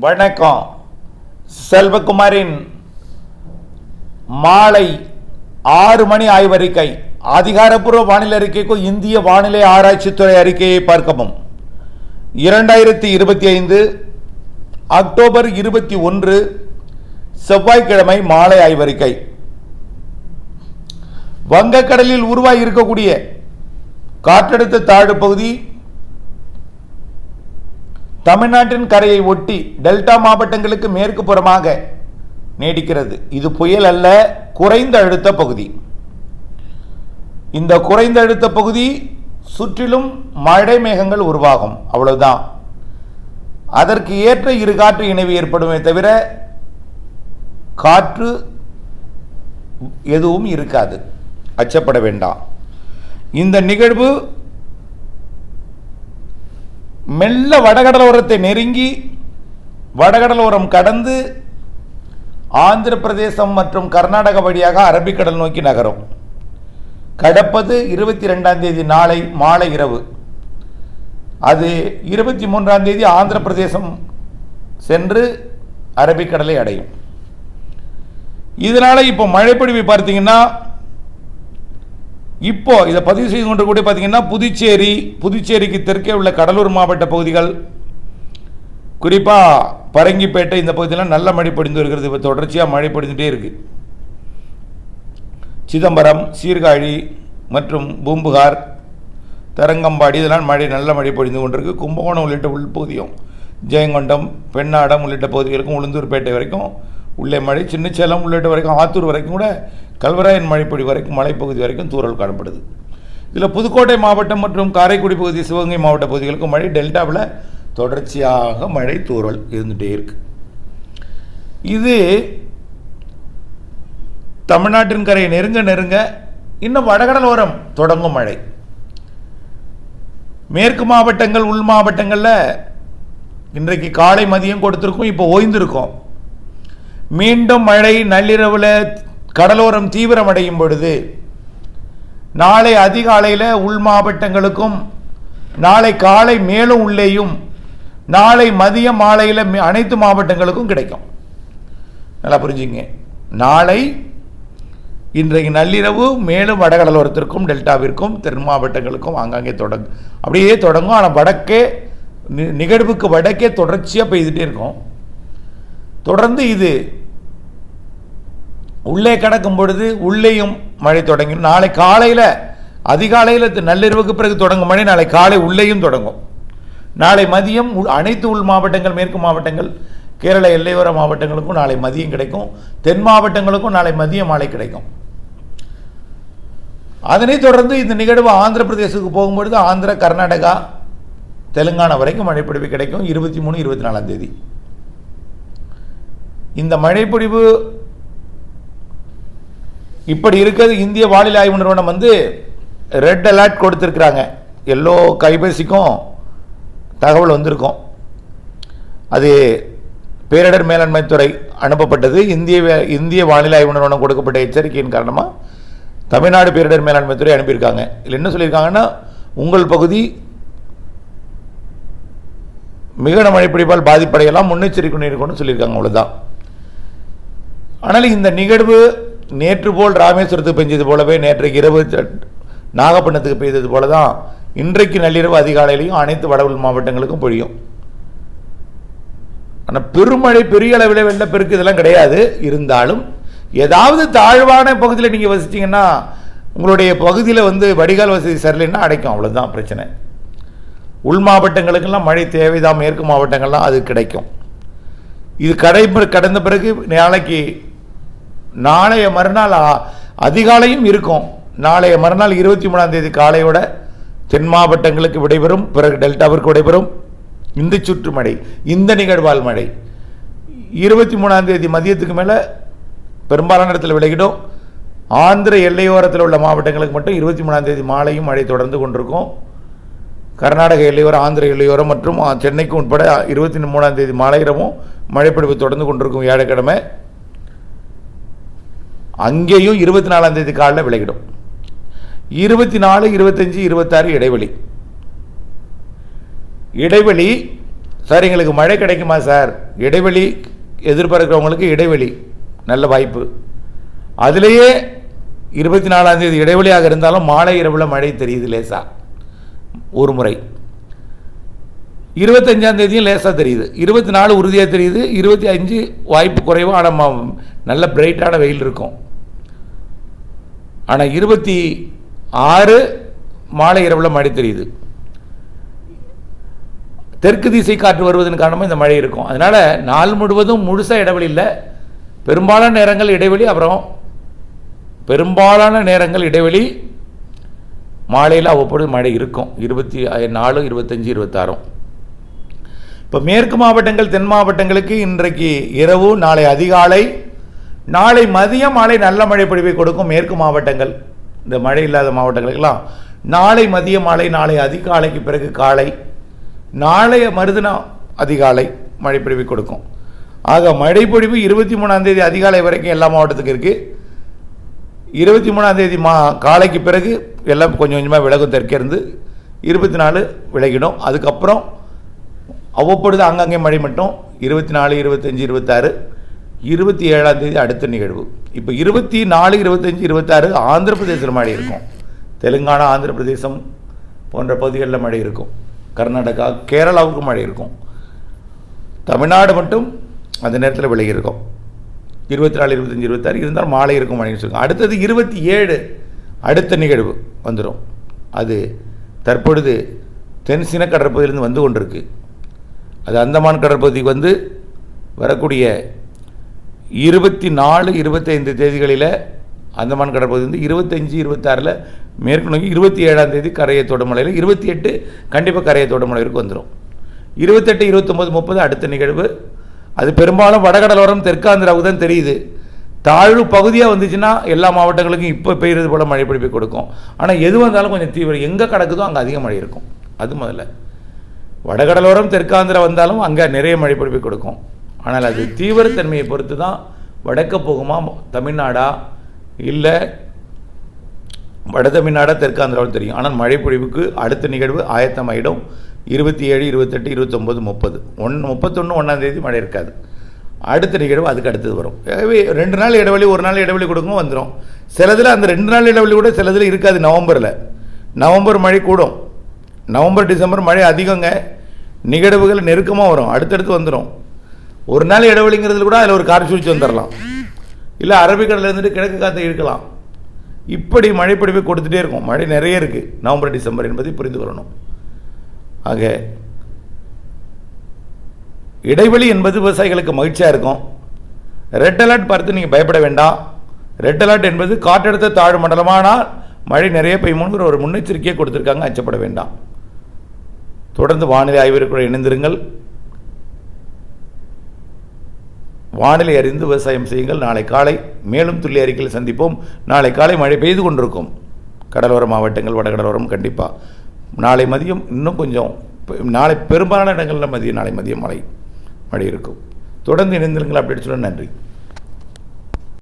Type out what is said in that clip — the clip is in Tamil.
வணக்கம். செல்வகுமாரின் மாலை ஆறு மணி ஆய்வறிக்கை. அதிகாரப்பூர்வ வானிலை அறிக்கைக்கும் இந்திய வானிலை ஆராய்ச்சித்துறை அறிக்கையை பார்க்கவும். இரண்டாயிரத்தி இருபத்தி ஐந்து அக்டோபர் இருபத்தி ஒன்று செவ்வாய்க்கிழமை மாலை ஆய்வறிக்கை. வங்கக்கடலில் உருவாகி இருக்கக்கூடிய காற்றழுத்த தாழ்வு பகுதி தமிழ்நாட்டின் கரையை ஒட்டி டெல்டா மாவட்டங்களுக்கு மேற்கு புறமாக நீடிக்கிறது. இது புயல் அல்ல குறைந்த அழுத்த பகுதி. இந்த குறைந்த அழுத்த பகுதி சுற்றிலும் மழை மேகங்கள் உருவாகும். அவ்வளவுதான். அதற்கு ஏற்ற இரு காற்று இணைவு ஏற்படுமே தவிர காற்று எதுவும் இருக்காது. அச்சப்பட வேண்டாம். இந்த நிகழ்வு மெல்ல வடகடலோரத்தை நெருங்கி வடகடலோரம் கடந்து ஆந்திர பிரதேசம் மற்றும் கர்நாடக வழியாக அரபிக்கடல் நோக்கி நகரும். கடப்பது இருபத்தி ரெண்டாம் தேதி நாளை மாலை இரவு. அது இருபத்தி மூன்றாம் தேதி ஆந்திர பிரதேசம் சென்று அரபிக்கடலை அடையும். இதனால் இப்போ மழைப்பொழிவை பார்த்தீங்கன்னா இப்போ இதை பதிவு செய்து கொண்டு கூட பார்த்தீங்கன்னா புதுச்சேரி புதுச்சேரிக்கு தெற்கே உள்ள கடலூர் மாவட்ட பகுதிகள் குறிப்பாக பரங்கிப்பேட்டை இந்த பகுதியெல்லாம் நல்ல மழை பொழிந்து வருகிறது. இப்போ தொடர்ச்சியாக மழை பொழிந்துட்டே இருக்கு. சிதம்பரம் சீர்காழி மற்றும் பூம்புகார் தரங்கம்பாடி இதெல்லாம் மழை நல்ல மழை பொழிந்து கொண்டிருக்கு. கும்பகோணம் உள்ளிட்ட உள்பகுதியும் ஜெயங்கொண்டம் பெண்ணாடம் உள்ளிட்ட பகுதிகளுக்கும் உளுந்தூர்பேட்டை வரைக்கும் உள்ளே மழை சின்னச்சேலம் உள்ளிட்ட வரைக்கும் ஆத்தூர் வரைக்கும் கூட கல்வராயன் மழைப்பொழி வரைக்கும் மலைப்பகுதி வரைக்கும் தூரல் காணப்படுது. இதில் புதுக்கோட்டை மாவட்டம் மற்றும் காரைக்குடி பகுதி சிவகங்கை மாவட்ட பகுதிகளுக்கும் மழை டெல்டாவில் தொடர்ச்சியாக மழை தூறல் இருந்துகிட்டே இருக்கு. இது தமிழ்நாட்டின் கரையை நெருங்க நெருங்க இன்னும் வடகடல் ஓரம் தொடங்கும் மழை. மேற்கு மாவட்டங்கள் உள் மாவட்டங்களில் இன்றைக்கு காலை மதியம் கொடுத்துருக்கோம் இப்போ ஓய்ந்திருக்கோம். மீண்டும் மழை நள்ளிரவில் கடலோரம் தீவிரமடையும் பொழுது நாளை அதிகாலையில் உள் மாவட்டங்களுக்கும் நாளை காலை மேலும் உள்ளேயும் நாளை மதியம் மாலையில் அனைத்து மாவட்டங்களுக்கும் கிடைக்கும். நல்லா புரிஞ்சுங்க. நாளை இன்றைக்கு நள்ளிரவு மேலும் வடகடலோரத்திற்கும் டெல்டாவிற்கும் தென் மாவட்டங்களுக்கும் ஆங்காங்கே தொடங்கும் அப்படியே தொடங்கும். ஆனால் வடக்கே நி- நிகழ்வுக்கு வடக்கே தொடர்ச்சியாக பெய்துட்டே இருக்கும். தொடர்ந்து இது உள்ளே கடக்கும் பொழுது உள்ளேயும் மழை தொடங்கும். நாளை காலையில் அதிகாலையில் நள்ளிரவுக்கு பிறகு தொடங்கும் மழை நாளை காலை உள்ளேயும் தொடங்கும். நாளை மதியம் உள்- அனைத்து உள் மாவட்டங்கள் மேற்கு மாவட்டங்கள் கேரள எல்லையோர மாவட்டங்களுக்கும் நாளை மதியம் கிடைக்கும். தென் மாவட்டங்களுக்கும் நாளை மதியம் மாலை கிடைக்கும். அதனைத் தொடர்ந்து இந்த நிகழ்வு ஆந்திர பிரதேசத்துக்கு போகும்பொழுது ஆந்திர கர்நாடகா தெலுங்கானா வரைக்கும் மழைப்பொழிவு கிடைக்கும். இருபத்தி மூணு இருபத்தி நாலாம் தேதி. இந்த மழைப்பொழிவு இப்படி இருக்கிறது இந்திய வானிலை ஆய்வு நிறுவனம் வந்து ரெட் அலர்ட் கொடுத்துருக்குறாங்க. எல்லோ கைபேசிக்கும் தகவல் வந்திருக்கும். அது பேரிடர் மேலாண்மை துறை அனுப்பப்பட்டது. இந்திய வே- இந்திய வானிலை ஆய்வு நிறுவனம் கொடுக்கப்பட்ட எச்சரிக்கையின் காரணமாக தமிழ்நாடு பேரிடர் மேலாண்மை துறை அனுப்பியிருக்காங்க. இதில் என்ன சொல்லியிருக்காங்கன்னா உங்கள் பகுதி மிகுந்த மழைப்பிடிப்பால் பாதிப்படையெல்லாம் முன்னெச்சரிக்கை இருக்கணும்னு சொல்லியிருக்காங்க அவ்வளோதான் ஆனால் இந்த நிகழ்வு நேற்று போல் ராமேஸ்வரத்துக்கு பெஞ்சது போலவே நேற்றைக்கு இரவு நாகப்பட்டினத்துக்கு பெய்தது போல தான் இன்றைக்கு நள்ளிரவு அதிகாலையிலையும் அனைத்து வட உள் மாவட்டங்களுக்கும் பொழியும். ஆனால் பெருமழை பெரிய அளவில் வெள்ளப்பெருக்கு இதெல்லாம் கிடையாது. இருந்தாலும் ஏதாவது தாழ்வான பகுதியில் நீங்கள் வசிச்சிங்கன்னா உங்களுடைய பகுதியில் வந்து வடிகால் வசதி சரியில்லைன்னா அடைக்கும். அவ்வளோதான் பிரச்சனை. உள் மாவட்டங்களுக்கெல்லாம் மழை தேவைதான். மேற்கு மாவட்டங்கள்லாம் அது கிடைக்கும். இது கடை கடந்த பிறகு நாளைக்கு நாளைய மறுநாள் அதிகாலையும் இருக்கும். நாளைய மறுநாள் இருபத்தி மூணாம் தேதி காலையோட தென் மாவட்டங்களுக்கு விடைபெறும். பிறகு டெல்டாவிற்கு விடைபெறும். இந்த சுற்று மழை இந்த நிகழ்வால் மழை. இருபத்தி மூணாம் தேதி மதியத்துக்கு மேலே பெரும்பாலான இடத்துல விலகிடும். ஆந்திர எல்லையோரத்தில் உள்ள மாவட்டங்களுக்கு மட்டும் இருபத்தி மூணாம் தேதி மாலையும் மழை தொடர்ந்து கொண்டிருக்கும். கர்நாடக எல்லையோரம் ஆந்திர எல்லையோரம் மற்றும் சென்னைக்கு உட்பட இருபத்தி மூணாம் தேதி மாலையிரமும் மழைப்பிடிப்பு தொடர்ந்து கொண்டிருக்கும். வியாழக்கிழமை அங்கேயும் இருபத்தி நாலாம் தேதி காலில் விலகிடும். இருபத்தி நாலு இருபத்தஞ்சி இருபத்தாறு இடைவெளி. இடைவெளி சார் எங்களுக்கு மழை கிடைக்குமா சார்? இடைவெளி எதிர்பார்க்குறவங்களுக்கு இடைவெளி நல்ல வாய்ப்பு. அதுலேயே இருபத்தி நாலாம் தேதி இடைவெளியாக இருந்தாலும் மாலை இரவில் மழை தெரியுது லேசா ஒரு முறை. இருபத்தஞ்சாம் தேதியும் லேசாக தெரியுது. இருபத்தி நாலு உறுதியாக தெரியுது. இருபத்தி அஞ்சு வாய்ப்பு குறைவாக ஆனால் ம- நல்ல பிரைட்டான வெயில் இருக்கும். ஆனால் இருபத்தி ஆறு மாலை இரவில் மழை தெரியுது. தெற்கு திசை காற்று வருவதன் காரணமாக இந்த மழை இருக்கும். அதனால் நாள் முழுவதும் முழுசாக இடைவெளி இல்லை. பெரும்பாலான நேரங்கள் இடைவெளி அப்புறம் பெரும்பாலான நேரங்கள் இடைவெளி மாலையில் அவ்வப்பொழுது மழை இருக்கும். இருபத்தி நாலு இருபத்தஞ்சி இருபத்தாறும் இப்போ மேற்கு மாவட்டங்கள் தென் மாவட்டங்களுக்கு இன்றைக்கு இரவு நாளை அதிகாலை நாளை மதியம் மாலை நல்ல மழை பொழிவை கொடுக்கும் மேற்கு மாவட்டங்கள். இந்த மழை இல்லாத மாவட்டங்களுக்கெல்லாம் நாளை மதிய மாலை நாளை அதிகாலைக்கு பிறகு காலை நாளைய மறுதினம் அதிகாலை மழை பொழிவை கொடுக்கும். ஆக மழை பொழிவு இருபத்தி மூணாம் தேதி அதிகாலை வரைக்கும் எல்லா மாவட்டத்துக்கும் இருக்குது இருபத்தி மூணாம் தேதி மா காலைக்கு பிறகு எல்லாம் கொஞ்சம் கொஞ்சமாக விலகும் தெற்கிருந்து இருபத்தி நாலு விலகிடும். அதுக்கப்புறம் அவ்வப்பொழுது அங்கங்கே மழை மட்டும். இருபத்தி நாலு இருபத்தஞ்சி இருபத்தாறு. இருபத்தி ஏழாம் தேதி அடுத்த நிகழ்வு. இப்போ இருபத்தி நாலு இருபத்தஞ்சி இருபத்தாறு ஆந்திர பிரதேசத்தில் மழை இருக்கும். தெலுங்கானா ஆந்திர பிரதேசம் போன்ற பகுதிகளில் மழை இருக்கும். கர்நாடகா கேரளாவுக்கு மழை இருக்கும். தமிழ்நாடு மட்டும் அந்த நேரத்தில் விலகி இருக்கும். இருபத்தி நாலு இருபத்தஞ்சி இருபத்தாறு இருந்தாலும் மாலை இருக்கும் மழைன்னு சொல்லுங்க அடுத்தது இருபத்தி ஏழு அடுத்த நிகழ்வு வந்துடும் அது தற்பொழுது தென் சீன கடற்பகுதியிலிருந்து வந்து கொண்டிருக்கு. அது அந்தமான் கடற்பகுதிக்கு வந்து வரக்கூடிய இருபத்தி நாலு இருபத்தைந்து தேதிகளில் அந்தமான் கடற்பகுதி வந்து இருபத்தஞ்சி இருபத்தாறில் மேற்கு நோக்கி இருபத்தி ஏழாம் தேதி கரையை தொடுமலையில் இருபத்தி எட்டு கண்டிப்பாக கரையை தொடுமலைக்கு வந்துடும் இருபத்தெட்டு இருபத்தொம்போது முப்பது அடுத்த நிகழ்வு. அது பெரும்பாலும் வடகடலோரம் தெற்காந்திராவுக்கு தான் தெரியுது. தாழ்வு பகுதியாக வந்துச்சுன்னா எல்லா மாவட்டங்களுக்கும் இப்போ பெய்யுறது போல் மழை பிடிப்பை கொடுக்கும். ஆனால் எது வந்தாலும் கொஞ்சம் தீவிரம் எங்கே கிடக்குதோ அங்கே அதிக மழை இருக்கும். அது முதல்ல. வடகடலோரம் தெற்காந்திரா வந்தாலும் அங்கே நிறைய மழை பொழிவை கொடுக்கும். ஆனால் அது தீவிரத்தன்மையை பொறுத்து தான் வடக்க போகுமா தமிழ்நாடா? இல்லை வட தமிழ்நாடா தெற்காந்திராவில் தெரியும். ஆனால் மழை பொழிவுக்கு அடுத்த நிகழ்வு ஆயத்தமாயிடும். இருபத்தி ஏழு இருபத்தெட்டு இருபத்தொம்போது முப்பது. ஒன் முப்பத்தொன்று ஒன்றாந்தேதி மழை இருக்காது. அடுத்த நிகழ்வு அதுக்கு அடுத்தது வரும். ரெண்டு நாள் இடைவெளி ஒரு நாள் இடைவெளி கொடுக்கும் வந்துடும் சிலதில் அந்த ரெண்டு நாள் இடைவெளி கூட சிலதில் இருக்காது நவம்பரில். நவம்பர் மழை கூடும். நவம்பர் டிசம்பர் மழை அதிகங்க. நிகழ்வுகள் நெருக்கமாக வரும். அடுத்தடுத்து வந்துடும் ஒரு நாள் இடைவெளிங்கிறதுல கூட அதில் ஒரு கார் சூழ்ச்சி வந்துடலாம் இல்லை அரபிக்கடலில் இருந்துட்டு கிழக்கு காற்றை இருக்கலாம். இப்படி மழைப்பிடிப்பை கொடுத்துட்டே இருக்கும். மழை நிறைய இருக்குது நவம்பர் டிசம்பர் என்பதை புரிந்து கொள்ளணும். ஆக இடைவெளி என்பது விவசாயிகளுக்கு மகிழ்ச்சியாக இருக்கும். ரெட் அலர்ட் பார்த்து நீங்கள் பயப்பட வேண்டாம். ரெட் அலர்ட் என்பது காற்றழுத்த தாழ்வு மண்டலமானால் மழை நிறைய பெய்யும்ங்கிற ஒரு முன்னெச்சரிக்கையை கொடுத்துருக்காங்க. அச்சப்பட வேண்டாம். தொடர்ந்து வானிலை ஆய்விற்குள் இணைந்திருங்கள். வானிலை அறிந்து விவசாயம் செய்யுங்கள். நாளை காலை மேலும் துல்லிய அறிக்கையில் சந்திப்போம். நாளை காலை மழை பெய்து கொண்டிருக்கும். கடலோர மாவட்டங்கள் வடகடலோரம் கண்டிப்பாக நாளை மதியம் இன்னும் கொஞ்சம் நாளை பெரும்பாலான இடங்களில் மதியம் நாளை மதியம் மழை மழை இருக்கும். தொடர்ந்து இணைந்திருங்கள். அப்படி சொல்ல நன்றி.